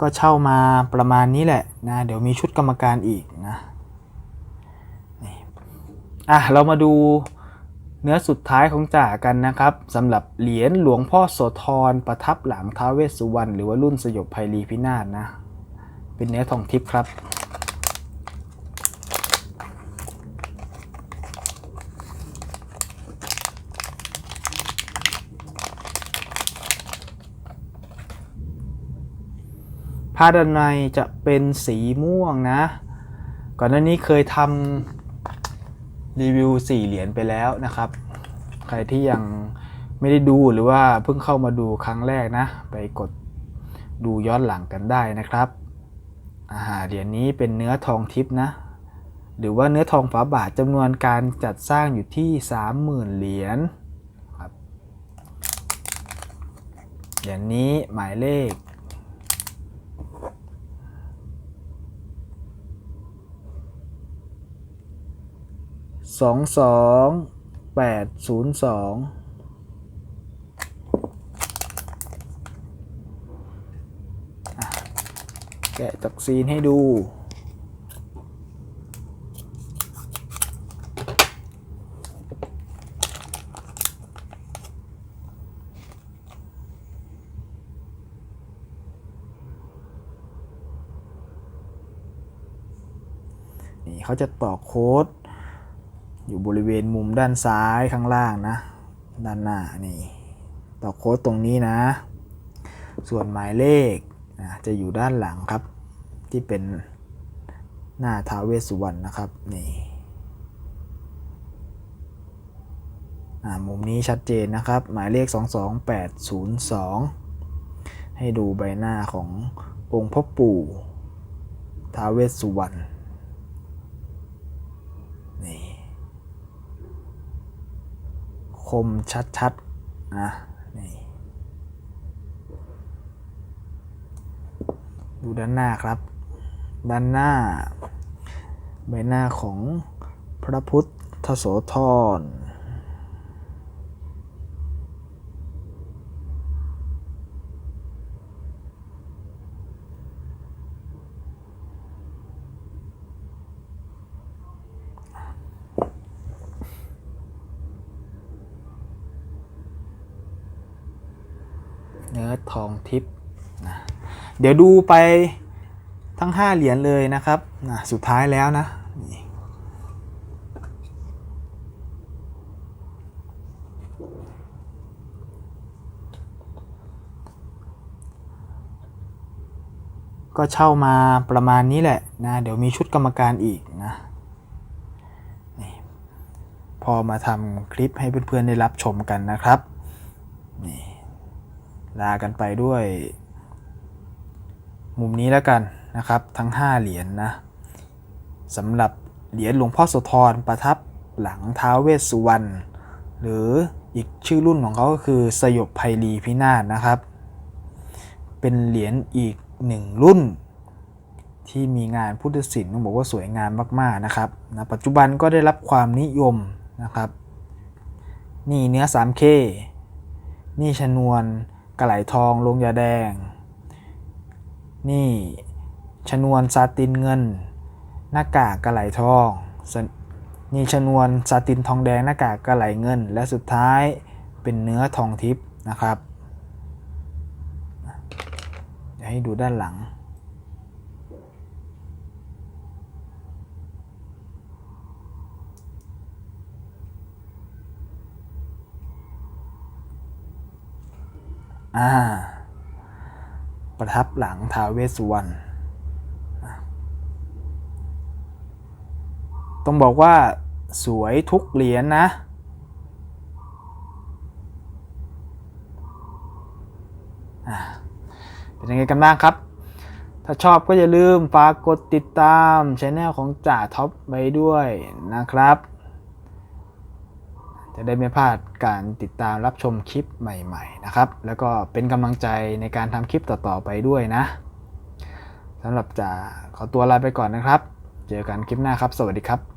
ก็เช่ามาประมาณนี้แหละนะเดี๋ยวมีชุดกรรมการอีกนะนี่อะเรามาดูเนื้อสุดท้ายของจ่ากันนะครับสำหรับเหรียญหลวงพ่อโสธรประทับหลังท้าเวสสุวรรณหรือว่ารุ่นสยบภัยรีพินาศนะ เป็นเนื้อทองทิพย์ครับ ผ้าด้านในจะเป็นสีม่วงนะ ก่อนหน้านี้เคยทำรีวิวสี่เหรียญไปแล้วนะครับ ใครที่ยังไม่ได้ดูหรือว่าเพิ่งเข้ามาดูครั้งแรกนะ ไปกดดูย้อนหลังกันได้นะครับอาหารเหรียญนี้เป็นเนื้อทองทิพนะ หรือว่าเนื้อทองฝาบาทจำนวนการจัดสร้างอยู่ที่ 30,000 เหรียญครับเหรียญนี้หมายเลข สองสองแปดศูนย์สองแกะจากซีนให้ดู นี่เขาจะต่อโค้ด อยู่บริเวณมุมด้านซ้ายข้างล่างนะ ด้านหน้านี่ ต่อโค้ดตรงนี้นะ ส่วนหมายเลขนะจะอยู่ด้านหลังครับ ที่เป็นหน้าท้าเวสสุวรรณนะครับนี่มุมนี้ชัดเจนนะครับ หมายเลข 22802 ให้ดูใบหน้าขององค์พ่อปู่ท้าเวสสุวรรณนี่ ค มชัดๆนะนี่ดูด้านหน้าครับ ด้านหน้า ใบหน้าของพระพุทธโสธร ทองทิพย์นะเดี๋ยวดูไปทั้ง 5 เหรียญเลยนะครับนะสุดท้ายแล้วนะก็เช่ามาประมาณนี้แหละนะเดี๋ยวมีชุดกรรมการอีกนะนี่พอมาทำคลิปให้เพื่อนๆได้รับชมกันนะครับ ลากันไปด้วย มุมนี้แล้วกันนะครับ ทั้ง 5 เหรียญนนะสำหรับเหรียญหลวงพ่อโสธรประทับหลังท้าวเวสสุวรรณหรืออีกชื่อรุ่นของเขาก็คือสยบภัยรีพินาศนะครับ เป็นเหรียญอีกหนึ่งรุ่น ที่มีงานพุทธศิลป์ต้องบอกว่าสวยงามมากๆนะครับนะปัจจุบันก็ได้รับความนิยมนะครับ นี่เนื้อ 3K นี่ชนวน กระไหลทองลงยาแดง นี่ ชนวนซาตินเงิน หน้ากากกระไหลทองนี่ชนวนซาตินทองแดงหน้ากากกระไหลเงิน และสุดท้ายเป็นเนื้อทองทิพย์นะครับให้ดูด้านหลัง อ่า ประทับหลังท้าวเวสสุวรรณต้องบอกว่าสวยทุกเหรียญนะอะเป็นยังไงกันบ้างครับ ถ้าชอบก็อย่าลืมฝากกดติดตามช anel ของจ่าท็อปไว้ด้วยนะครับ จะได้ไม่พลาดการติดตามรับชมคลิปใหม่ๆนะครับ แล้วก็เป็นกำลังใจในการทำคลิปต่อๆไปด้วยนะสำหรับจะขอตัวลาไปก่อนนะครับ เจอกันคลิปหน้าครับ สวัสดีครับ